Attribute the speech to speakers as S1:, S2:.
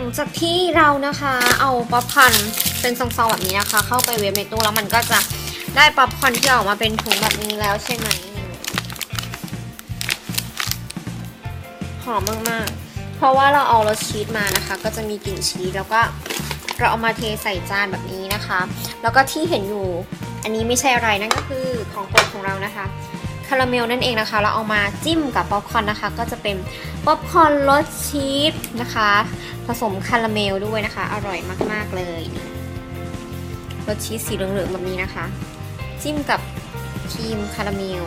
S1: หลังจากที่เรานะคะเอาป๊อปคอนเป็นซองๆแบบนี้นะคะ เข้าไปเวฟในตู้แล้วมันก็จะได้ป๊อปคอนที่ออกมาเป็นถุงแบบนี้แล้วใช่ไหมหอมมากๆ เพราะว่าเราเอารสชีสมานะคะ ก็จะมีกลิ่นชีสแล้วก็เราเอามาเทใส่จานแบบนี้นะคะ แล้วก็ที่เห็นอยู่อันนี้ไม่ใช่อะไรนั่นก็คือของโปรดของเรานะคะ คาราเมลนั่นเองนะคะ เราเอามาจิ้มกับป๊อปคอร์นนะคะ ก็จะเป็นป๊อปคอร์นรสชีสนะคะ ผสมคาราเมลด้วยนะคะ อร่อยมาก ๆ เลยรสชีสสีเหลืองๆแบบนี้นะคะ จิ้มกับครีมคาราเมล